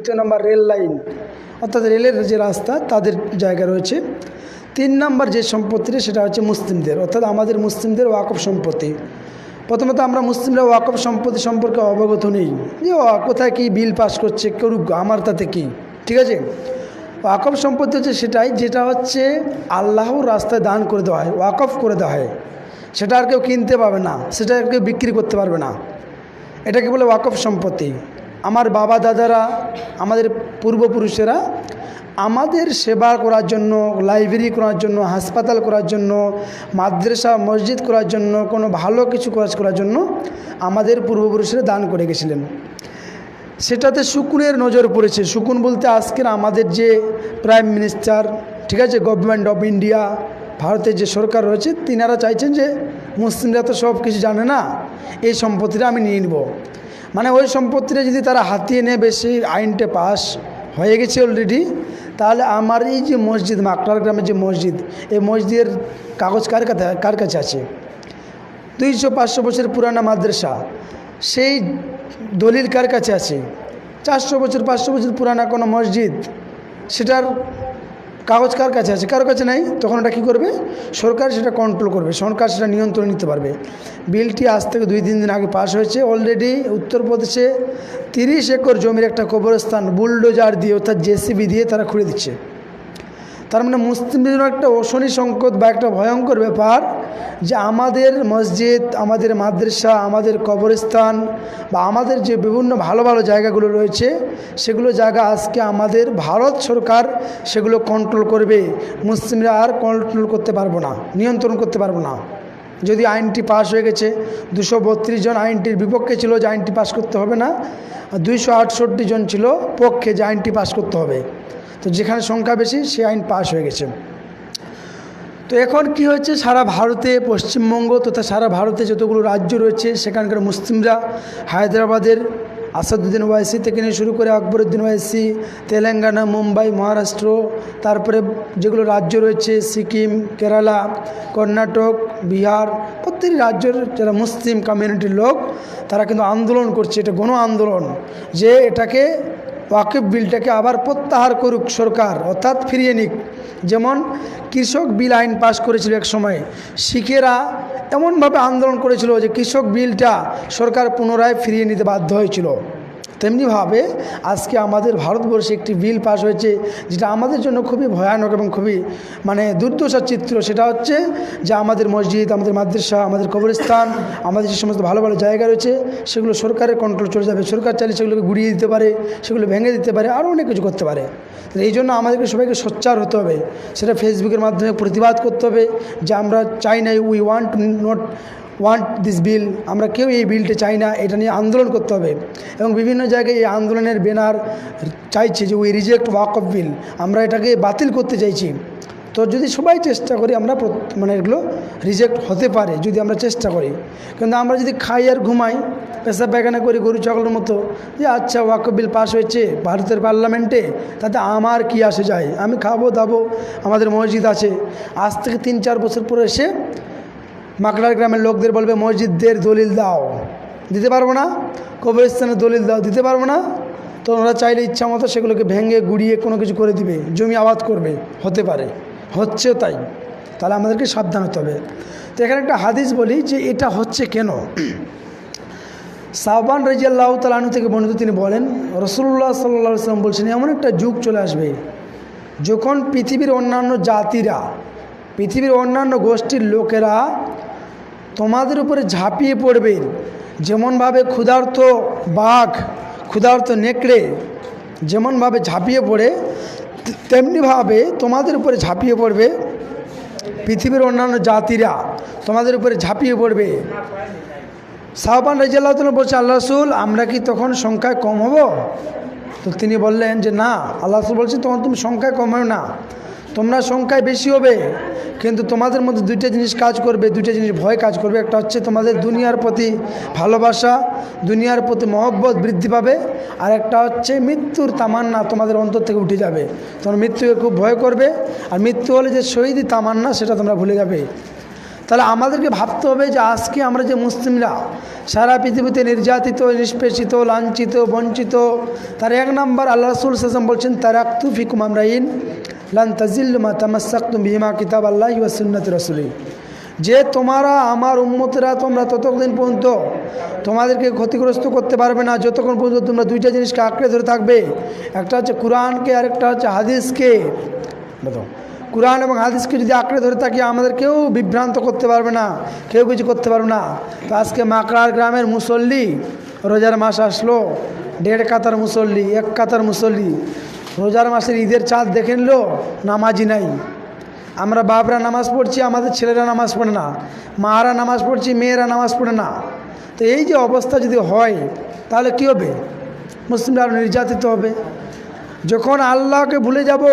দ্বিতীয় নম্বর rail line, অর্থাৎ রেলের যে রাস্তা, তাদের জায়গা রয়েছে। তিন নম্বর যে সম্পত্তিটা, সেটা হচ্ছে মুসলিমদের, অর্থাৎ আমাদের মুসলিমদের ওয়াকফ সম্পত্তি। প্রথমত আমরা মুসলিমরা ওয়াকফ সম্পত্তি সম্পর্কে অবগত নেই। যে কোথায় কী বিল পাস করছে, করুক, আমার তাতে কী? ঠিক আছে? ওয়াকফ সম্পত্তি হচ্ছে সেটাই, যেটা হচ্ছে আল্লাহর রাস্তায় দান করে দেওয়া হয়, ওয়াকফ করে দেওয়া হয়। সেটা আর কেউ কিনতে পারবে না, সেটা আর কেউ বিক্রি করতে পারবে না। এটাকে বলে ওয়াকফ সম্পত্তি। আমার বাবা দাদারা, আমাদের পূর্বপুরুষেরা আমাদের সেবা করার জন্য, লাইব্রেরি করার জন্য, হাসপাতাল করার জন্য, মাদ্রাসা, মসজিদ করার জন্য, কোনো ভালো কিছু কাজ করার জন্য আমাদের পূর্বপুরুষেরা দান করে গেছিলেন। সেটাতে শুকুনের নজর পড়েছে। শুকুন বলতে আজকের আমাদের যে প্রাইম মিনিস্টার, ঠিক আছে, গভর্নমেন্ট অফ ইন্ডিয়া, ভারতের যে সরকার রয়েছে, তিনারা চাইছেন যে মুসলিমরা তো সব কিছু জানে না, এই সম্পত্তিটা আমি নিয়ে নিব। মানে ওই সম্পত্তিটা যদি তারা হাতিয়ে নেয়, বেশি আইনটা পাস হয়ে গেছে অলরেডি তাহলে আমার এই যে মসজিদ মাকড়ার গ্রামের যে মসজিদ, এই মসজিদের কাগজ কার কাছে কার কাছে আছে? দুইশো পাঁচশো বছর পুরানা মাদ্রাসা, সেই দলিল কার কাছে আছে? চারশো বছর, পাঁচশো বছর পুরানা কোনো মসজিদ, সেটার কাগজ কার কাছে আছে? কারও কাছে নাই? তখন ওটা কী করবে? সরকার সেটা কন্ট্রোল করবে। সরকার সেটা নিয়ন্ত্রণ নিতে পারবে। বিলটি আজ থেকে দুই তিন দিন আগে পাশ হয়েছে। অলরেডি উত্তরপ্রদেশে তিরিশ একর জমির একটা কবরস্থান বুলডোজার দিয়ে, অর্থাৎ জেসিবি দিয়ে তারা খুঁড়ে দিচ্ছে। তার মানে মুসলিমদের একটা অশনি সংকট বা একটা ভয়ঙ্কর ব্যাপার। যে আমাদের মসজিদ, আমাদের মাদ্রাসা, আমাদের কবরস্থান বা আমাদের যে বিভিন্ন ভালো ভালো জায়গাগুলো রয়েছে, সেগুলো জায়গা আজকে আমাদের ভারত সরকার সেগুলো কন্ট্রোল করবে। মুসলিমরা আর কন্ট্রোল করতে পারব না, নিয়ন্ত্রণ করতে পারব না। যদি আইনটি পাস হয়ে গেছে, দুশো জন আইনটির বিপক্ষে ছিল যে আইনটি পাস করতে হবে না দুইশো আটষট্টি জন ছিল পক্ষে যে আইনটি পাস করতে হবে। তো যেখানে সংখ্যা বেশি সে আইন পাস হয়ে গেছে। তো এখন কি হয়েছে? সারা ভারতে, পশ্চিমবঙ্গ তথা সারা ভারতে যতগুলো রাজ্য রয়েছে, সেখানকার মুসলিমরা হায়দ্রাবাদের আসাদুদ্দিন ওয়াইসি থেকে নিয়ে শুরু করে আকবরুদ্দিন ওয়াইসি, তেলেঙ্গানা, মুম্বাই, মহারাষ্ট্র, তারপরে যেগুলো রাজ্য রয়েছে, সিকিম, কেরালা, কর্ণাটক, বিহার, প্রত্যেকটি রাজ্যের যারা মুসলিম কমিউনিটির লোক, তারা কিন্তু আন্দোলন করছে, এটা গণ আন্দোলন। যে এটাকে ওয়াকিফ বিলটাকে আবার প্রত্যাহার করুক সরকার, অর্থাৎ ফিরিয়ে নিক। যেমন কৃষক বিল আইন পাশ করেছিল এক সময়, শিখেরা এমনভাবে আন্দোলন করেছিল যে কৃষক বিলটা সরকার পুনরায় ফিরিয়ে নিতে বাধ্য হয়েছিল। তেমনিভাবে আজকে আমাদের ভারতবর্ষে একটি বিল পাশ হয়েছে, যেটা আমাদের জন্য খুবই ভয়ানক এবং খুবই মানে দুর্দশার চিত্র। সেটা হচ্ছে যে আমাদের মসজিদ, আমাদের মাদ্রাসা, আমাদের কবরস্থান, আমাদের যে সমস্ত ভালো ভালো জায়গা রয়েছে, সেগুলো সরকারের কন্ট্রোল চলে যাবে। সরকার চাইলে সেগুলোকে গুড়িয়ে দিতে পারে, সেগুলো ভেঙে দিতে পারে, আরও অনেক কিছু করতে পারে। এই জন্য আমাদেরকে সবাইকে সোচ্চার হতে হবে। সেটা ফেসবুকের মাধ্যমে প্রতিবাদ করতে হবে যে আমরা চাই না we want not want this bill আমরা কেউ এই বিলটা চাই না, এটা নিয়ে আন্দোলন করতে হবে। এবং বিভিন্ন জায়গায় এই আন্দোলনের ব্যানার চাইছে যে we reject walk off bill আমরা এটাকে বাতিল করতে চাইছি। তো যদি সবাই চেষ্টা করি, আমরা মানে এগুলো রিজেক্ট হতে পারে, যদি আমরা চেষ্টা করি। কিন্তু আমরা যদি খাই আর ঘুমাই পেশা পায়খানা করি, গরু ছাগলের মতো, যে আচ্ছা ওয়াক বিল পাস হয়েছে, ভারতের পার্লামেন্টে তাতে আমার কি আসে যায়? আমি খাব, দাবো, আমাদের মসজিদ আছে। আজ থেকে তিন চার বছর পরে এসে মাকড়ার গ্রামের লোকদের বলবে, মসজিদদের দলিল দাও। দিতে পারব না? কবরস্থানের দলিল দাও। দিতে পারব না? তো ওরা চাইলে ইচ্ছা মতো সেগুলোকে ভেঙে, গুড়িয়ে কোনো কিছু করে দিবে। জমি আবাদ করবে। হতে পারে। হচ্ছেও তাই। তাহলে আমাদেরকে সাবধান হতে হবে। তো এখানে একটা হাদিস বলি যে এটা হচ্ছে কেন? সাহবান রাজিয়াল্লাহ তালানু থেকে বর্ণিত তিনি বলেন রসুল্লাহ সাল্লা সাল্লাম বলছেন, এমন একটা যুগ চলে আসবে, যখন পৃথিবীর অন্যান্য জাতিরা, পৃথিবীর অন্যান্য গোষ্ঠীর লোকেরা তোমাদের উপরে ঝাঁপিয়ে পড়বে। যেমনভাবে ক্ষুধার্ত বাঘ, ক্ষুধার্ত নেকড়ে যেমনভাবে ঝাঁপিয়ে পড়ে, তেমনিভাবে তোমাদের উপরে ঝাঁপিয়ে পড়বে পৃথিবীর অন্যান্য জাতিরা। তোমাদের উপরে ঝাঁপিয়ে পড়বে। সাহবান রাজিয়াল্লাহ বলছে আল্লাহ রসুল, আমরা কি তখন সংখ্যায় কম হব? তো তিনি বললেন যে, না আল্লাহ রসুল বলছে, তখন তুমি সংখ্যায় কম হবে না। তোমরা সংখ্যায় বেশি হবে, কিন্তু তোমাদের মধ্যে দুইটা জিনিস কাজ করবে, দুইটা জিনিস ভয় কাজ করবে। একটা হচ্ছে তোমাদের দুনিয়ার প্রতি ভালোবাসা, দুনিয়ার প্রতি মহব্বত বৃদ্ধি পাবে, আর একটা হচ্ছে মৃত্যুর তামান্না তোমাদের অন্তর থেকে উঠে যাবে। তোমার মৃত্যুকে খুব ভয় করবে, আর মৃত্যু হলে যে শহীদ তামান্না সেটা তোমরা ভুলে যাবে। তাহলে আমাদেরকে ভাবতে হবে যে আজকে আমরা যে মুসলিমরা, সারা পৃথিবীতে নির্যাতিত, নিষ্পেষিত, লাঞ্ছিত, বঞ্চিত, তার এক নম্বর আল্লাহ রসুল সাসম বলছেন, তারাক্তু ফিকুম আমরাইন লান তাজিল্লুমা তামাসাক্তুম বিমা কিতাব আল্লাহ ওয়াসুন্নত রসুলি। যে তোমরা, আমার উম্মতেরা, তোমরা ততদিন পর্যন্ত তোমাদেরকে ক্ষতিগ্রস্ত করতে পারবে না, যতক্ষণ পর্যন্ত তোমরা দুইটা জিনিসকে আঁকড়ে ধরে থাকবে, একটা হচ্ছে কোরআনকে আর একটা হচ্ছে হাদিসকে। কোরআন এবং হাদিসকে যদি আঁকড়ে ধরে থাকি, আমাদের কেউ বিভ্রান্ত করতে পারবে না, কেউ কিছু করতে পারবে না। তো আজকে মাকড়ার গ্রামের মুসল্লি রোজার মাস আসলো, দেড় কাতার মুসল্লি, এক কাতার মুসল্লি রোজার মাসের ঈদের চাঁদ দেখে নিল নামাজি নাই। আমরা বাপরা নামাজ পড়ছি, আমাদের ছেলেরা নামাজ পড়ে না, মারা নামাজ পড়ছি, মেয়েরা নামাজ পড়ে না। তো এই যে অবস্থা যদি হয়, তাহলে কী হবে? মুসলিমরা আরও নির্যাতিত হবে। যখন আল্লাহকে ভুলে যাব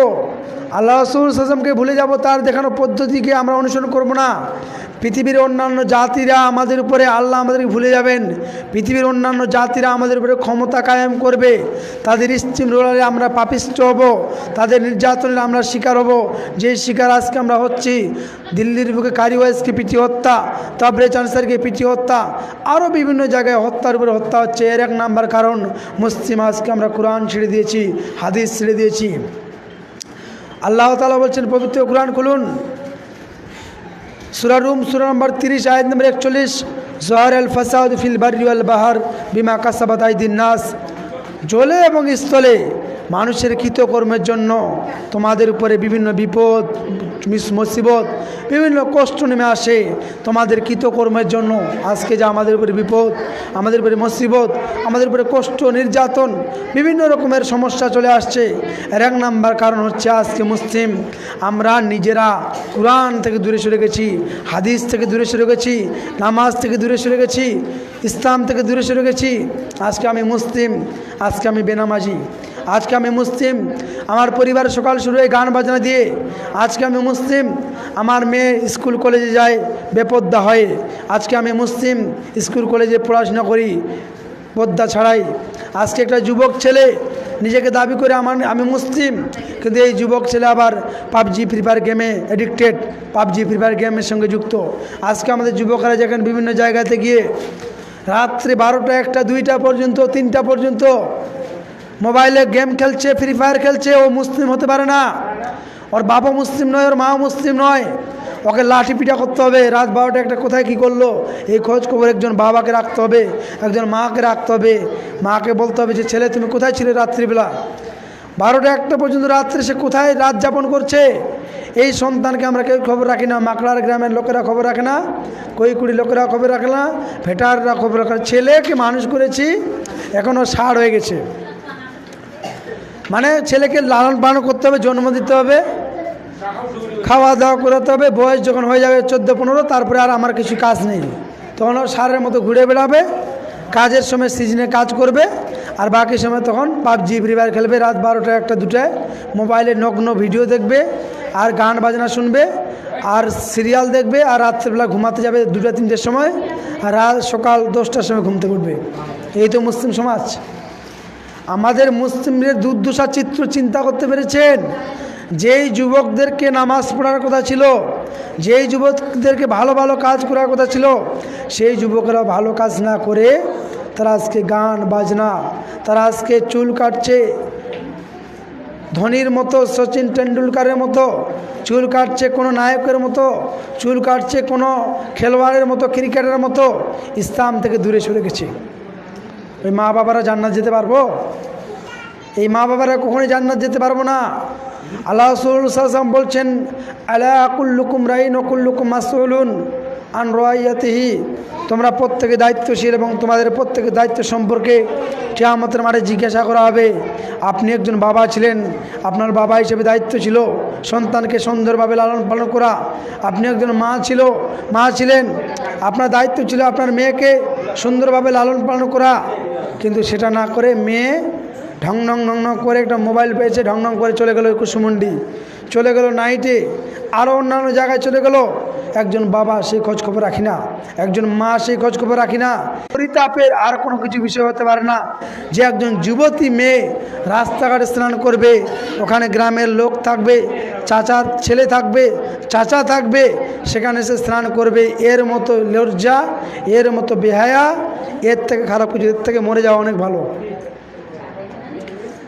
আল্লাহ রসুল সাজমকে ভুলে যাব, তার দেখানো পদ্ধতিকে আমরা অনুসরণ করব না। পৃথিবীর অন্যান্য জাতিরা আমাদের উপরে আল্লাহ আমাদেরকে ভুলে যাবেন। পৃথিবীর অন্যান্য জাতিরা আমাদের উপরে ক্ষমতা কায়েম করবে। তাদের স্টিম রোলারে আমরা পাপিষ্ট হব, তাদের নির্যাতনের আমরা শিকার হব। যে শিকার আজকে আমরা হচ্ছি, দিল্লির বুকে কারিওয়াইজকে পিটি হত্যা, তাবরে চান্সারকে পিটি হত্যা আরও বিভিন্ন জায়গায় হত্যার উপরে হত্যা হচ্ছে। এর এক নাম্বার কারণ, মুসলিম আজকে আমরা কোরআন ছেড়ে দিয়েছি, হাদিস ছেড়ে দিয়েছি। আল্লাহ তালা বলছেন, পবিত্র কোরআন খুলুন। সুরা রুম, সুরা নম্বর তিরিশ, আয়াত নম্বর একচল্লিশ। জহর আল ফসাদ ফিল বারিউল বাহার বিমা কাসাবাদ আইদিন নাস। জলে এবং স্থলে মানুষের কৃতকর্মের জন্য তোমাদের উপরে বিভিন্ন বিপদ, মিস- মুসিবত, বিভিন্ন কষ্ট নেমে আসে। তোমাদের কৃতকর্মের জন্য আজকে যে আমাদের উপরে বিপদ, আমাদের উপরে মুসিবত, আমাদের উপরে কষ্ট, নির্যাতন, বিভিন্ন রকমের সমস্যা চলে আসছে। এর এক নাম্বার কারণ হচ্ছে আজকে মুসলিম। আমরা নিজেরা কোরআন থেকে দূরে সরে গেছি, হাদিস থেকে দূরে সরে গেছি, নামাজ থেকে দূরে সরে গেছি, ইসলাম থেকে দূরে সরে গেছি। আজকে আমি মুসলিম, আজকে আমি বেনামাজি। আজকে আমি মুসলিম। আমার পরিবার সকাল শুরু হয় গান বাজনা দিয়ে আজকে আমি মুসলিম। আমার মেয়ে স্কুল কলেজে যায়, বেপদ্দা হয়। আজকে আমি মুসলিম, স্কুল কলেজে পড়াশোনা করি পদ্মা ছাড়াই। আজকে একটা যুবক ছেলে, নিজেকে দাবি করে আমার আমি মুসলিম। কিন্তু এই যুবক ছেলে আবার পাবজি, ফ্রি ফায়ার গেমে অ্যাডিক্টেড পাবজি, ফ্রি ফায়ার গেমের সঙ্গে যুক্ত। আজকে আমাদের যুবকরা যেখানে বিভিন্ন জায়গাতে গিয়ে রাত্রে বারোটা, একটা, দুইটা পর্যন্ত, তিনটা পর্যন্ত মোবাইলে গেম খেলছে, ফ্রি ফায়ার খেলছে, ও মুসলিম হতে পারে না। ওর বাবা মুসলিম নয়, ওর মাও মুসলিম নয়। ওকে লাঠি পিঠা করতে হবে। রাত বারোটা একটা কোথায় কী করল? এই খোঁজ খবর একজন বাবাকে রাখতে হবে, একজন মাকে রাখতে হবে। মাকে বলতে হবে যে, ছেলে, তুমি কোথায় ছিলে রাত্রিবেলা? বারোটা একটা পর্যন্ত রাত্রে সে কোথায় রাত যাপন করছে? এই সন্তানকে আমরা কেউ খবর রাখি না। মাকড়ার গ্রামের লোকেরা খবর রাখে না। কৈকুড়ি লোকেরা খবর রাখে না? ভেটাররা খবর রাখে ছেলেকে মানুষ করেছি এখনও সার হয়ে গেছে। মানে ছেলেকে লালন পালন করতে হবে, জন্ম দিতে হবে, খাওয়া দাওয়া করাতে হবে, বয়স যখন হয়ে যাবে চোদ্দ, পনেরো, তারপরে আর আমার কিছু কাজ নেই। তখন ও সারের মতো ঘুরে বেড়াবে, কাজের সময় সিজনে কাজ করবে, আর বাকি সময় তখন পাবজি, ফ্রি ফায়ার খেলবে, রাত বারোটা একটা, দুটায়। মোবাইলে নগ্ন ভিডিও দেখবে, আর গান বাজনা শুনবে, আর সিরিয়াল দেখবে, আর রাত্রেবেলা ঘুমাতে যাবে দুটা, তিনটের সময়, আর রাত সকাল দশটার সময় ঘুমতে উঠবে। এই তো মুসলিম সমাজ। আমাদের মুসলিমদের দুর্দশা চিত্র চিন্তা করতে পেরেছেন? যেই যুবকদেরকে নামাজ পড়ার কথা ছিল, যেই যুবকদেরকে ভালো ভালো কাজ করার কথা ছিল, সেই যুবকরা ভালো কাজ না করে তারা আজকে গান বাজনা, তারা আজকে চুল কাটছে। ধোনির মতো, সচিন টেন্ডুলকারের মতো, চুল কাটছে কোনো নায়কের মতো, চুল কাটছে কোনো খেলোয়াড়ের মতো ক্রিকেটের মতো, ইসলাম থেকে দূরে সরে গেছে। ওই মা বাবারা জান্নাত যেতে পারব? এই মা বাবারা কখনই জান্নাত যেতে পারব না। আল্লাহ সাল্লাম বলছেন, আলা আকুল্লুকুম রাইন অকুল্লুকুম মাসুলুন আন রয়াতিহি তোমরা প্রত্যেকে দায়িত্বশীল এবং তোমাদের প্রত্যেকের দায়িত্ব সম্পর্কে কেয়ামতের মাঠে জিজ্ঞাসা করা হবে। আপনি একজন বাবা ছিলেন, আপনার বাবা হিসেবে দায়িত্ব ছিল সন্তানকে সুন্দরভাবে লালন পালন করা। আপনি একজন মা ছিল, মা ছিলেন, আপনার দায়িত্ব ছিল আপনার মেয়েকে সুন্দরভাবে লালন পালন করা। কিন্তু সেটা না করে মেয়ে ঢং ঢং ঢং করে একটা মোবাইল পেয়েছে, ঢং ঢং করে চলে গেল কুসুমন্ডি। চলে গেল নাইটে। আরও অন্যান্য জায়গায় চলে গেল। একজন বাবা সেই খোঁজখবর রাখি না। একজন মা সেই খোঁজখবর রাখি না। পরিতাপের আর কোনো কিছু বিষয় হতে পারে না। যে একজন যুবতী মেয়ে রাস্তাঘাটে স্নান করবে, ওখানে গ্রামের লোক থাকবে চাচার ছেলে থাকবে, চাচা থাকবে, সেখানে সে স্নান করবে। এর মতো লজ্জা, এর মতো বেহায়া, এর থেকে খারাপ কিছু, এর থেকে মরে যাওয়া অনেক ভালো।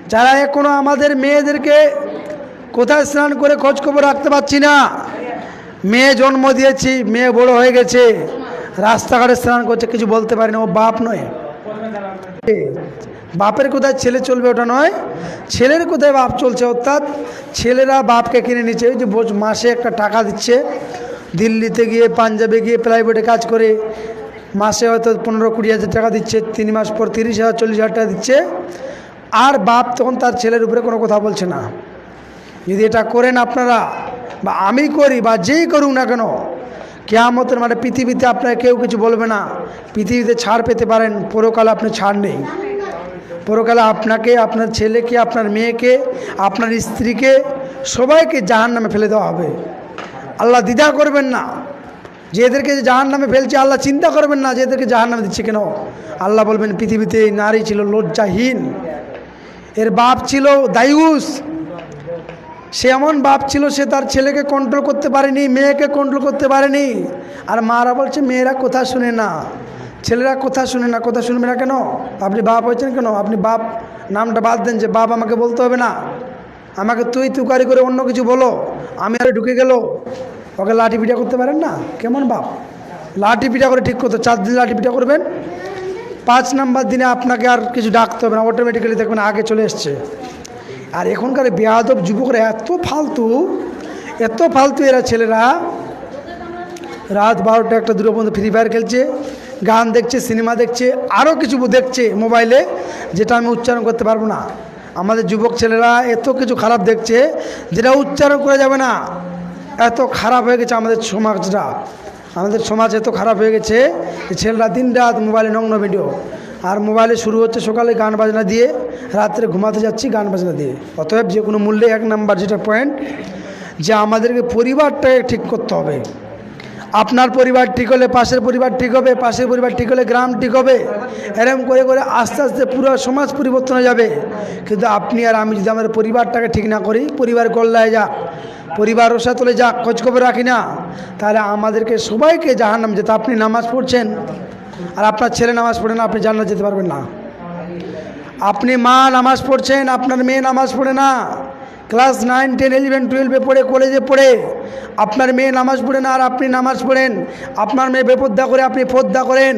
যারা এখনও আমাদের মেয়েদেরকে কোথায় স্নান করে খোঁজ খবর রাখতে পারছি না? মেয়ে জন্ম দিয়েছি, মেয়ে বড় হয়ে গেছে, রাস্তাঘাটে স্নান করছে, কিছু বলতে পারি না ও বাপ নয়। বাপের কোথায় ছেলে চলবে ওটা নয়, ছেলের কোথায় বাপ চলছে অর্থাৎ ছেলেরা বাপকে কিনে নিচ্ছে ওই যে মাসে একটা টাকা দিচ্ছে, দিল্লিতে গিয়ে, পাঞ্জাবে গিয়ে প্রাইভেটে কাজ করে, মাসে হয়তো পনেরো কুড়ি হাজার টাকা দিচ্ছে, তিন মাস পর তিরিশ হাজার, চল্লিশ হাজার টাকা দিচ্ছে, আর বাপ তখন তার ছেলের উপরে কোনো কথা বলছে না। যদি এটা করেন আপনারা, বা আমি করি, বা যেই করুক না কেন, কেয়ামতের মানে পৃথিবীতে আপনার কেউ কিছু বলবে না। পৃথিবীতে ছাড় পেতে পারেন, পরকালে আপনি ছাড় নেই। পরকালে আপনাকে, আপনার ছেলেকে, আপনার মেয়েকে, আপনার স্ত্রীকে, সবাইকে জাহান নামে ফেলে দেওয়া হবে। আল্লাহ দ্বিধা করবেন না। যে এদেরকে যে জাহান নামে ফেলছে, আল্লাহ চিন্তা করবেন না যে এদেরকে জাহান নামে দিচ্ছে কেন। আল্লাহ বলবেন, পৃথিবীতে নারী ছিল লজ্জাহীন। এর বাপ ছিল দায়ুস। সে এমন বাপ ছিল, সে তার ছেলেকে কন্ট্রোল করতে পারেনি, মেয়েকে কন্ট্রোল করতে পারেনি। আর মারা বলছে, মেয়েরা কথা শুনে না, ছেলেরা কথা শুনে না। কথা শুনবে না কেন? আপনি বাপ হয়েছেন কেন? আপনি বাপ নামটা বাদ দেন যে, বাপ আমাকে বলতে হবে না। আমাকে তুই তুকারি করে অন্য কিছু বলো। আমি আর ঢুকে গেল। ওকে লাঠি পিঠা করতে পারেন না? কেমন বাপ? লাঠি পিঠা করে ঠিক করতো চার দিন লাঠি পিঠা করবেন। পাঁচ নাম্বার দিনে আপনাকে আর কিছু ডাকতে হবে না। অটোমেটিক্যালি দেখবেন আগে চলে এসছে। আর এখনকার বেয়াদব যুবকরা এত ফালতু এত ফালতু এরা ছেলেরা। রাত বারোটা একটা দুটো পর্যন্ত ফ্রি ফায়ার খেলছে, গান দেখছে, সিনেমা দেখছে আরও কিছু দেখছে মোবাইলে, যেটা আমি উচ্চারণ করতে পারব না। আমাদের যুবক ছেলেরা এত কিছু খারাপ দেখছে, যেটা উচ্চারণ করা যাবে না। এত খারাপ হয়ে গেছে আমাদের সমাজটা। আমাদের সমাজ এত খারাপ হয়ে গেছে যে ছেলেরা দিন রাত মোবাইলে নগ্ন ভিডিও। আর মোবাইলে শুরু হচ্ছে সকালে গান বাজনা দিয়ে, রাত্রে ঘুমাতে যাচ্ছি গান বাজনা দিয়ে। অতএব যে কোনো মূল্যে এক নাম্বার যেটা পয়েন্ট যে আমাদেরকে পরিবারটাকে ঠিক করতে হবে। আপনার পরিবার ঠিক হলে পাশের পরিবার ঠিক হবে, পাশের পরিবার ঠিক হলে গ্রাম ঠিক হবে। এরম করে করে আস্তে আস্তে পুরো সমাজ পরিবর্তন হয়ে যাবে। কিন্তু আপনি আর আমি যদি আমাদের পরিবারটাকে ঠিক না করি, পরিবার কল্যায় যাক, পরিবার ওষা তোলে যাক খোঁজখবর রাখি না, তাহলে আমাদেরকে সবাইকে জাহান্নাম যেতে আপনি নামাজ পড়ছেন আর আপনার ছেলে নামাজ পড়ে না, আপনি জান্নাত যেতে পারবেন না। আপনি মা নামাজ পড়ছেন, আপনার মেয়ে নামাজ পড়ে না। ক্লাস নাইন, টেন, ইলেভেন, টুয়েলভে পড়ে, কলেজে পড়ে, আপনার মেয়ে নামাজ পড়ে না আর আপনি নামাজ পড়েন, আপনার মেয়ে বেপদ্দা করে আপনি পদ্মা করেন,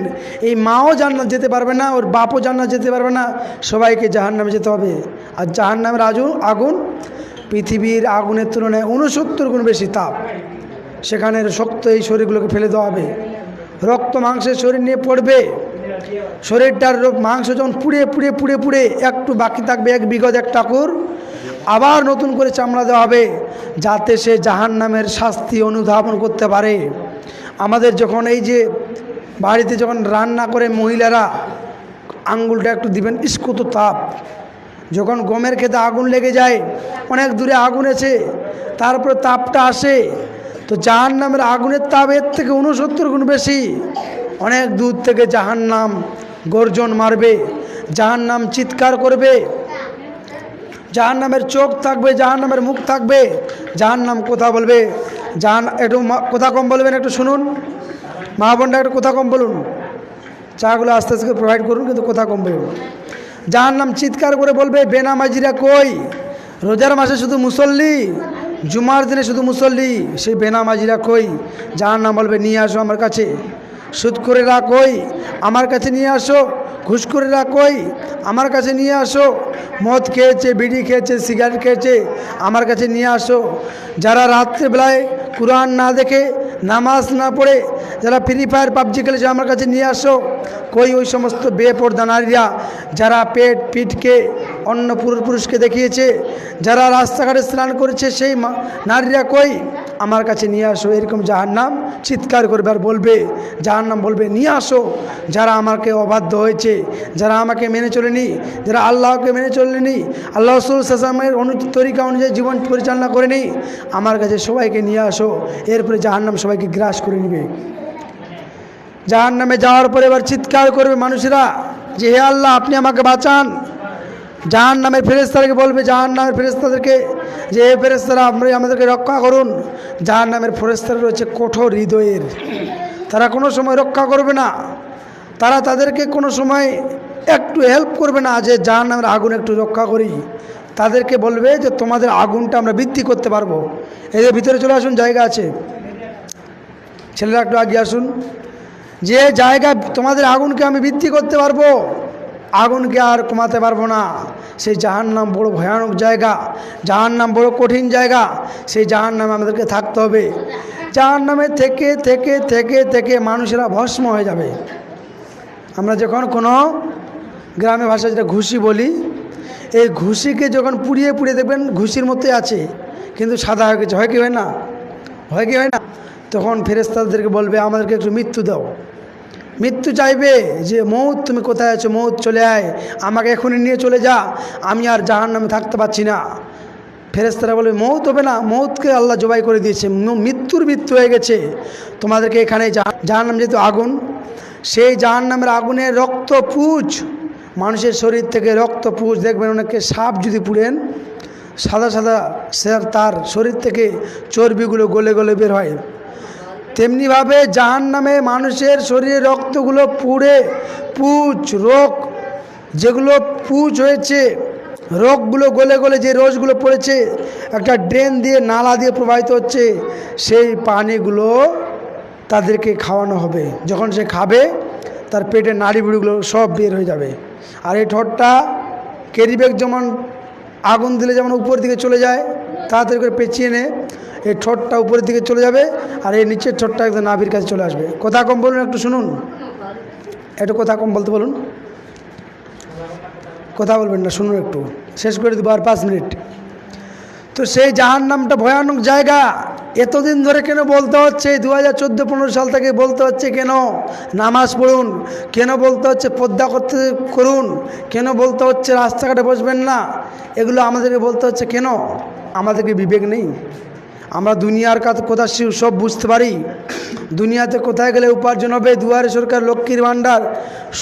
এই মাও জান্নাত যেতে পারবে না, ওর বাপও জান্নাত যেতে পারবে না, সবাইকে জাহান নামে যেতে হবে। আর জাহান নামের আগুন আগুন পৃথিবীর আগুনের তুলনায় উনসত্তর গুণ বেশি তাপ। সেখানের শক্ত এই শরীরগুলোকে ফেলে দেওয়া হবে। রক্ত মাংসের শরীর নিয়ে পড়বে। শরীরটার মাংস যখন পুড়ে পুড়ে পুড়ে পুড়ে, একটু বাকি থাকবে, এক বিগত এক ঠাকুর। আবার নতুন করে চামড়া দেওয়া হবে, যাতে সে জাহান নামের শাস্তি অনুধাবন করতে পারে। আমাদের যখন এই যে বাড়িতে যখন রান্না করে মহিলারা, আঙ্গুলটা একটু দিবেন ইস্কুত তাপ। যখন গমের খেতে আগুন লেগে যায়, অনেক দূরে আগুন এসে, তারপরে তাপটা আসে তো জাহান নামের আগুনের তাপ এর থেকে উনসত্তর গুণ বেশি। অনেক দূর থেকে জাহান নাম গর্জন মারবে জাহান নাম চিৎকার করবে জাহান নামের চোখ থাকবে জাহান নামের মুখ থাকবে জাহান নাম কথা বলবে। জাহান, একটু কথা কম বলবেন একটু শুনুন। মা বোনটা একটু কথা কম বলুন। চাগুলো আস্তে আস্তে প্রোভাইড করুন, কিন্তু কথা কম বলুন। যার নাম চিৎকার করে বলবে, বেনামাজিরা কই? রোজার মাসে শুধু মুসল্লি? জুমার দিনে শুধু মুসল্লি, সেই বেনামাজিরা কই? যার নাম বলবে, নিয়ে আসো আমার কাছে। সুদখোরেরা কই? আমার কাছে নিয়ে আসো। ঘুষখোরেরা কই? আমার কাছে নিয়ে আসো। মদ খেয়েছে, বিড়ি খেয়েছে, সিগারেট খেয়েছে, আমার কাছে নিয়ে আসো। যারা রাত্রেবেলায় কোরআন না দেখে, নামাজ না পড়ে, যারা ফ্রি ফায়ার, পাবজি খেলেছে, আমার কাছে নিয়ে আসো। কই ওই সমস্ত বেপর্দা নারীরা, যারা পেট পিঠকে অন্য পুরুষ পুরুষকে দেখিয়েছে, যারা রাস্তাঘাটে স্নান করেছে, সেই নারীরা কই? আমার কাছে নিয়ে আসো, এরকম যাহার নাম চিৎকার করবে আর বলবে যাহার নাম বলবে, নিয়ে আসো। যারা আমাকে অবাধ্য হয়েছে, যারা আমাকে মেনে চলেনি, যারা আল্লাহকে মেনে চলেনি, আল্লাহ রসুল সাসামের অনু তরিকা অনুযায়ী জীবন পরিচালনা করেনি, আমার কাছে সবাইকে নিয়ে আসো, এরপরে যাহার নাম সবাইকে গ্রাস করে নেবে। জাহান নামে যাওয়ার পরে এবার চিৎকার করবে মানুষেরা যে, হে আল্লাহ, আপনি আমাকে বাঁচান। জাহান নামের ফেরেস্তাদেরকে বলবে জাহান নামের ফেরেস্তাদেরকে যে এ ফেরেস্তারা আপনি আমাদেরকে রক্ষা করুন। জাহান নামের ফেরেস্তারা রয়েছে কঠোর হৃদয়ের। তারা কোনো সময় রক্ষা করবে না। তারা তাদেরকে কোনো সময় একটু হেল্প করবে না যে জাহান নামের আগুন একটু রক্ষা করি। তাদেরকে বলবে যে, তোমাদের আগুনটা আমরা বৃদ্ধি করতে পারব। এদের ভিতরে চলে আসুন, জায়গা আছে। ছেলেরা একটু আগে আসুন। যে জায়গা তোমাদের আগুনকে আমি বৃদ্ধি করতে পারব আগুনকে আর কমাতে পারব না। সেই জাহান নাম বড় ভয়ানক জায়গা জাহান নাম বড় কঠিন জায়গা, সেই জাহান নামে আমাদেরকে থাকতে হবে। জাহান নামে থেকে থেকে থেকে থেকে মানুষেরা ভস্ম হয়ে যাবে। আমরা যখন কোনো গ্রামে ভাষায় যেটা ঘুষি বলি, এই ঘুষিকে যখন পুড়িয়ে পুড়িয়ে দেখবেন ঘুষির মতোই আছে, কিন্তু সাদা হয়ে গেছে। হয় কি হয় না? হয় কি হয় না? তখন ফেরেস্তাদেরকে বলবে, আমাদেরকে একটু মৃত্যু দাও। মৃত্যু চাইবে যে, মৌত, তুমি কোথায় আছো? মৌত চলে আয়। আমাকে এখনই নিয়ে চলে যা। আমি আর জাহান নামে থাকতে পারছি না। ফেরেস্তারা বলবে মৌত হবে না। মৌতকে আল্লাহ জবাই করে দিয়েছে। মৃত্যুর মৃত্যু হয়ে গেছে। তোমাদেরকে এখানে জাহান নাম যেহেতু আগুন, সেই জাহান নামের আগুনের রক্ত পুজ, মানুষের শরীর থেকে রক্ত পুজ। দেখবেন অনেকে সাপ যদি পুড়েন, সাদা সাদা সে তার শরীর থেকে চর্বিগুলো গলে গলে বের হয়। তেমনিভাবে জাহান নামে মানুষের শরীরে রক্তগুলো পুড়ে, পুচ, রোগ, যেগুলো পুচ হয়েছে, রোগগুলো গলে গলে যে রোজগুলো পড়েছে, একটা ড্রেন দিয়ে, নালা দিয়ে প্রবাহিত হচ্ছে, সেই পানিগুলো তাদেরকে খাওয়ানো হবে। যখন সে খাবে, তার পেটে নাড়ি বুড়িগুলো সব বের হয়ে যাবে। আর এই ঠোঁটটা ক্যারিব্যাগ যেমন আগুন দিলে যেমন উপর দিকে চলে যায়, তাড়াতাড়ি করে পেঁচিয়ে নে। এই ঠোঁটটা উপরের দিকে চলে যাবে আর এই নিচের ঠোঁটটা একদম নাভির কাছে চলে আসবে। কথা কম বলুন, একটু শুনুন। একটু কথা কম বলতে বলুন। কথা বলবেন না, শুনুন একটু। শেষ করে দেবো আর পাঁচ মিনিট। তো সেই জাহান নামটা ভয়ানক জায়গা। এতদিন ধরে কেন বলতে হচ্ছে দু হাজার চোদ্দ পনেরো সাল থেকে বলতে হচ্ছে কেন? নামাজ পড়ুন। কেন বলতে হচ্ছে পদ্মা করতে করুন? কেন বলতে হচ্ছে রাস্তাঘাটে বসবেন না? এগুলো আমাদেরকে বলতে হচ্ছে কেন? আমাদেরকে বিবেক নেই? আমরা দুনিয়ার কোথা সব বুঝতে পারি? দুনিয়াতে কোথায় গেলে উপার্জন হবে? দুয়ারে সরকার, লক্ষ্মীর ভাণ্ডার,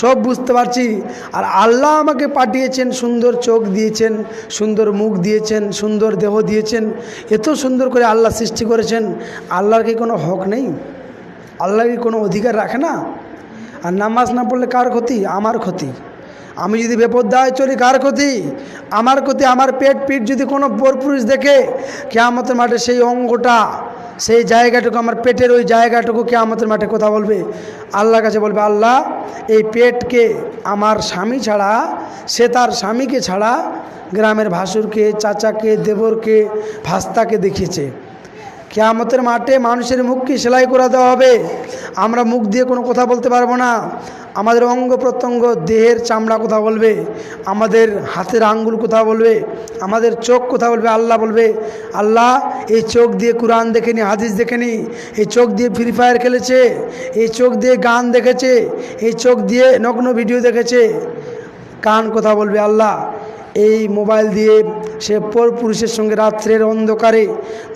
সব বুঝতে পারছি। আর আল্লাহ আমাকে পাঠিয়েছেন, সুন্দর চোখ দিয়েছেন, সুন্দর মুখ দিয়েছেন, সুন্দর দেহ দিয়েছেন। এত সুন্দর করে আল্লাহ সৃষ্টি করেছেন। আল্লাহর কি কোনো হক নেই? আল্লাহ কি কোনো অধিকার রাখে না? আর নামাজ না পড়লে কার ক্ষতি? আমার ক্ষতি। আমি যদি বেপদ্দায় চলি, কার ক্ষতি? আমার ক্ষতি, আমার পেট পিঠ যদি কোনো পুরুষ দেখে, কেয়ামতের মাঠে সেই অঙ্গটা, সেই জায়গাটুকু, আমার পেটের ওই জায়গাটুকু কেয়ামতের মাঠে কথা বলবে। আল্লাহর কাছে বলবে, আল্লাহ, এই পেটকে আমার স্বামী ছাড়া, সে তার স্বামীকে ছাড়া গ্রামের ভাসুরকে, চাচাকে, দেবরকে, ভাস্তাকে দেখিয়েছে। কেয়ামতের মাঠে মানুষের মুখকে সেলাই করে দেওয়া হবে। আমরা মুখ দিয়ে কোনো কথা বলতে পারব না। আমাদের অঙ্গ প্রত্যঙ্গ, দেহের চামড়া কথা বলবে, আমাদের হাতের আঙ্গুল কথা বলবে, আমাদের চোখ কথা বলবে, আল্লাহ বলবে, আল্লাহ, এই চোখ দিয়ে কোরআন দেখেনি, হাদিস দেখেনি, এই চোখ দিয়ে ফ্রি ফায়ার খেলেছে, এই চোখ দিয়ে গান দেখেছে, এই চোখ দিয়ে নগ্ন ভিডিও দেখেছে, কান কথা বলবে আল্লাহ। এই মোবাইল দিয়ে সে পর পুরুষের সঙ্গে রাত্রের অন্ধকারে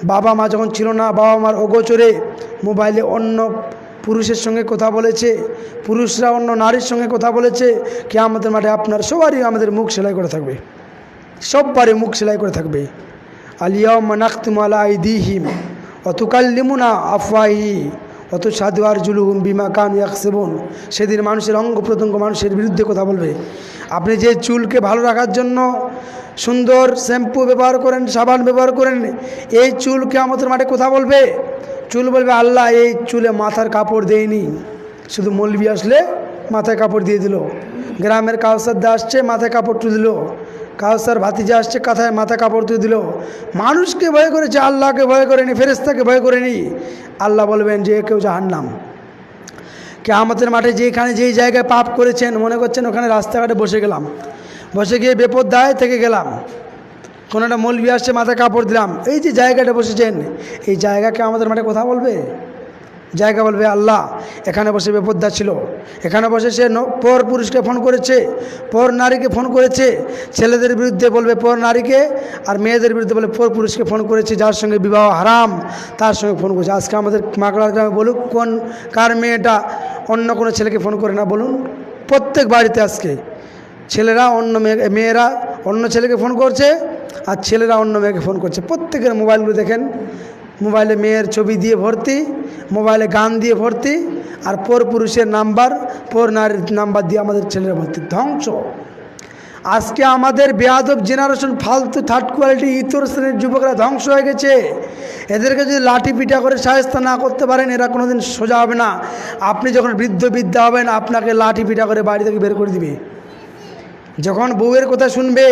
বাবা মা যখন ছিল না, বাবা মার অগোচরে মোবাইলে অন্য পুরুষের সঙ্গে কথা বলেছে, পুরুষরা অন্য নারীর সঙ্গে কথা বলেছে কে আমাদের মাঠে আপনার সবারই আমাদের মুখ সেলাই করে থাকবে। সববারই মুখ সেলাই করে থাকবে। আলিয়া মানাক্তুম আলা আইদিহিম অতুকাল্লিমুনা আফওয়াহি। অত সাধু আর জুলুম বিমা কান ইয়াকসেবন। সেদিন মানুষের অঙ্গ প্রত্যঙ্গ মানুষের বিরুদ্ধে কথা বলবে। আপনি যে চুলকে ভালো রাখার জন্য সুন্দর শ্যাম্পু ব্যবহার করেন, সাবান ব্যবহার করেন, এই চুলকে আমাদের মাঠে কথা বলবে? চুল বলবে, আল্লাহ, এই চুলে মাথার কাপড় দেয়নি শুধু মলবি আসলে মাথায় কাপড় দিয়ে দিল। গ্রামের কাউসার দা আসছে, মাথায় কাপড় তুলে দিল কাউসার ভাতিজা আসছে, কাঁথায় মাথা কাপড় তুলে দিল। মানুষকে ভয় করেছে, আল্লাহকে ভয় করেনি ফেরেস্তাকে ভয় করেনি। আল্লাহ বলবেন যে কেউ জাহান্নাম। আমাদের মাঠে যেখানে যেই জায়গায় পাপ করেছেন, মনে করছেন ওখানে রাস্তাঘাটে বসে গেলাম। বসে গিয়ে বেপদ্দায় থেকে গেলাম। কোনো একটা মলবি আসছে মাথায় কাপড় দিলাম। এই যে জায়গাটা বসেছেন, এই জায়গাকে আমাদের মাঠে কথা বলবে? জায়গা বলবে, আল্লাহ, এখানে বসে বেপদ্দা ছিল। এখানে বসে সে পর পুরুষকে ফোন করেছে, পর নারীকে ফোন করেছে। ছেলেদের বিরুদ্ধে বলবে, পর নারীকে, আর মেয়েদের বিরুদ্ধে বলে পর পুরুষকে ফোন করেছে, যার সঙ্গে বিবাহ হারাম। তার সঙ্গে ফোন করেছে। আজকে আমাদের মাকড়ার গ্রামে বলুক, কোন, কার মেয়েটা অন্য কোনো ছেলেকে ফোন করে না বলুন। প্রত্যেক বাড়িতে আজকে ছেলেরা অন্য মেয়ে, মেয়েরা অন্য ছেলেকে ফোন করছে, আর ছেলেরা অন্য মেয়েকে ফোন করছে। প্রত্যেকের মোবাইলগুলো দেখেন মোবাইলে মেয়ের ছবি দিয়ে ভর্তি, মোবাইলে গান দিয়ে ভর্তি, আর পর পুরুষের নাম্বার, পর নারীর নাম্বার দিয়ে আমাদের ছেলেরা ভর্তি। ধ্বংস। আজকে আমাদের বেয়াদব জেনারেশন ফালতু থার্ড কোয়ালিটি ইতর শ্রেণির যুবকরা ধ্বংস হয়ে গেছে। এদেরকে যদি লাঠি পিঠা করে সাহেস্তা না করতে পারেন, এরা কোনোদিন সোজা হবে না। আপনি যখন বৃদ্ধ বিদ্যা হবেন, আপনাকে লাঠি পিঠা করে বাড়ি থেকে বের করে দিবে। যখন বউয়ের কথা শুনবে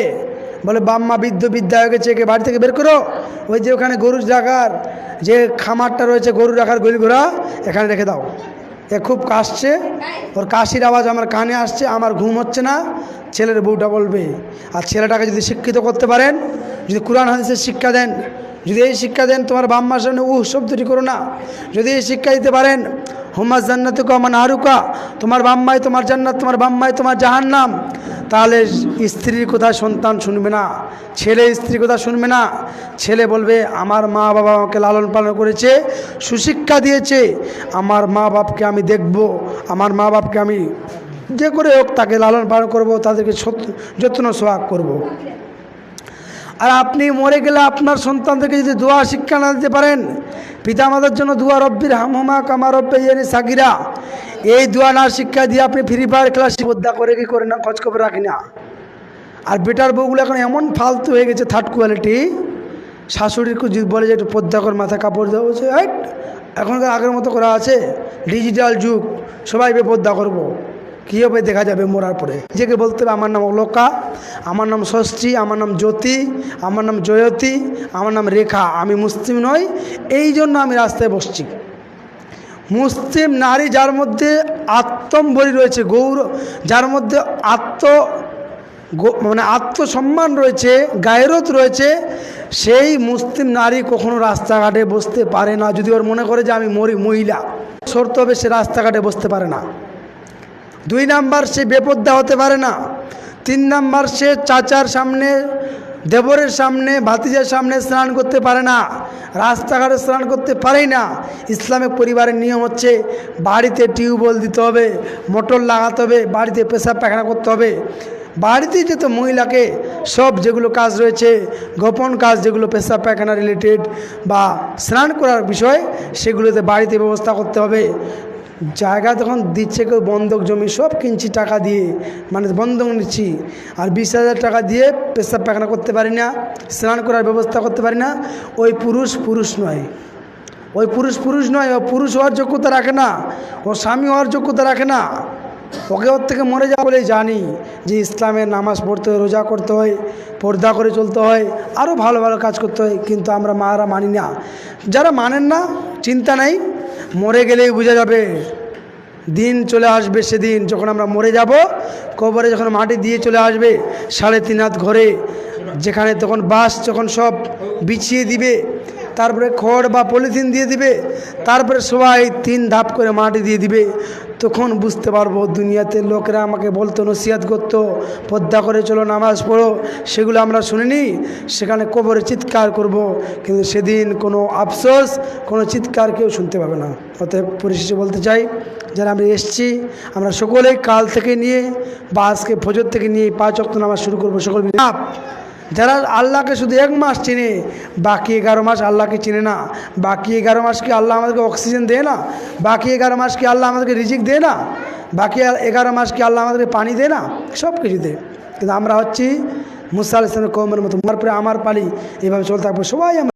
বলে, বাম্মা বৃদ্ধ বিদ্যা হয়ে গেছে একে বাড়ি থেকে বের করো। ওই যে ওখানে গরু রাখার যে খামারটা রয়েছে, গরু রাখার গলি ঘোড়া এখানে রেখে দাও। এ খুব কাশছে। ওর কাশির আওয়াজ আমার কানে আসছে, আমার ঘুম হচ্ছে না। ছেলের বউটা বলবে, আর ছেলেটাকে যদি শিক্ষিত করতে পারেন, যদি কোরআন হাদিসের শিক্ষা দেন যদি এই শিক্ষা দেন তোমার বাম্মার সামনে, উহ শব্দটি করো না যদি এই শিক্ষা দিতে পারেন হোমাজ জান্নাতুকা মানে আরুকা তোমার বাম্মাই তোমার জান্নাত, তোমার বাম্মাই তোমার জাহান্নাম, তাহলে স্ত্রীর কথা সন্তান শুনবে না, ছেলে স্ত্রীর কথা শুনবে না ছেলে বলবে, আমার মা বাবা আমাকে লালন পালন করেছে, সুশিক্ষা দিয়েছে, আমার মা বাপকে আমি দেখব, আমার মা বাপকে আমি যে করে হোক তাকে লালন পালন করব, তাদেরকে যত্ন সোহাগ করব। আর আপনি মরে গেলে আপনার সন্তানদেরকে যদি দোয়া শিক্ষা না দিতে পারেন পিতামাতার জন্য দোয়া রব্বির হামহমা কামা রব্বে ইয়েনি সাকিরা এই দোয়া না শিক্ষা দিয়ে আপনি ফ্রি ফায়ার ক্লাস শ্রদ্ধা করে কি করে না খোঁজ খবর রাখি না। আর বেটার বউগুলো এখন এমন ফালতু হয়ে গেছে থার্ড কোয়ালিটি শাশুড়িকে যদি বলে যে একটু পদ্মা করে মাথা কাপড় দেওয়া "হাইট, এখনকার আগের মতো করা আছে। ডিজিটাল যুগ সবাই বেপদ্দা করব। কী হবে দেখা যাবে মরার পরে? নিজেকে বলতে হবে, আমার নাম অলোকা, আমার নাম ষষ্ঠী, আমার নাম জ্যোতি, আমার নাম জয়তী, আমার নাম রেখা, আমি মুসলিম নই এই জন্য আমি রাস্তায় বসছি। মুসলিম নারী যার মধ্যে আত্মম্বরী রয়েছে, গৌর, যার মধ্যে আত্ম মানে আত্মসম্মান রয়েছে, গায়রত রয়েছে, সেই মুসলিম নারী কখনো রাস্তাঘাটে বসতে পারে না। যদি ওর মনে করে যে আমি মরি, মহিলা সরতে হবে সে রাস্তাঘাটে বসতে পারে না। দুই নাম্বার সে বেপদ্দা হতে পারে না। তিন নাম্বার সে চাচার সামনে, দেবরের সামনে, ভাতিজার সামনে স্নান করতে পারে না। রাস্তাঘাটে স্নান করতে পারেই না। ইসলামিক পরিবারের নিয়ম হচ্ছে বাড়িতে টিউবওয়েল দিতে হবে, মোটর লাগাতে হবে, বাড়িতে পেশাব পায়খানা করতে হবে। বাড়িতে যেত মহিলাকে সব যেগুলো কাজ রয়েছে, গোপন কাজ যেগুলো পেশাব পায়খানা রিলেটেড বা স্নান করার বিষয়, সেগুলোতে বাড়িতে ব্যবস্থা করতে হবে। জায়গা তখন দিচ্ছে কেউ বন্ধক জমি সব কিনছি, টাকা দিয়ে মানে বন্ধক নিচ্ছি। আর বিশ হাজার টাকা দিয়ে পেশাব পায়খানা করতে পারি না, স্নান করার ব্যবস্থা করতে পারি না। ওই পুরুষ পুরুষ নয়। ওই পুরুষ পুরুষ নয়, ও পুরুষ হওয়ার যোগ্যতা রাখে না, ও স্বামী হওয়ার যোগ্যতা রাখে না। ওকে ওর থেকে মরে যাওয়া বলে জানি যে ইসলামের নামাজ পড়তে হয়, রোজা করতে হয়, পর্দা করে চলতে হয় আরও ভালো ভালো কাজ করতে হয়, কিন্তু আমরা মারা মানি না। যারা মানেন না, চিন্তা নাই। মরে গেলেই বোঝা যাবে। দিন চলে আসবে সেদিন, যখন আমরা মরে যাব, কবরে যখন মাটি দিয়ে চলে আসবে, সাড়ে তিন হাত ঘরে, যেখানে তখন বাস যখন সব বিছিয়ে দিবে, তারপরে খড় বা পলিথিন দিয়ে দিবে, তারপরে সবাই তিন ধাপ করে মাটি দিয়ে দিবে। তখন বুঝতে পারব? দুনিয়াতে লোকেরা আমাকে বলতো, নসিহাত করতো, পদ্মা করে চলো, নামাজ পড়ো। সেগুলো আমরা শুনিনি। সেখানে কবরে চিৎকার করব। কিন্তু সেদিন কোনো আফসোস, কোনো চিৎকার কেউ শুনতে পাবে না। অতএব পরিশেষে বলতে চাই, যারা আমরা এসছি, আমরা সকলেই কাল থেকে নিয়ে বা আজকে ফজর থেকে নিয়ে পাঁচ অক্ট নামাজ শুরু করব। সকল যারা আল্লাহকে শুধু এক মাস চিনে, বাকি এগারো মাস আল্লাহকে চিনে না। বাকি এগারো মাস কি আল্লাহ আমাদেরকে অক্সিজেন দেয় না? বাকি এগারো মাস কি আল্লাহ আমাদেরকে রিজিক দেয় না? বাকি এগারো মাস কি আল্লাহ আমাদেরকে পানি দেয় না? সব কিছু দেয়। কিন্তু আমরা হচ্ছি মুসা আল ইসলামের কৌমের মতো। মারপুরে আমার পালি এভাবে চলতে থাকব। সবাই আমরা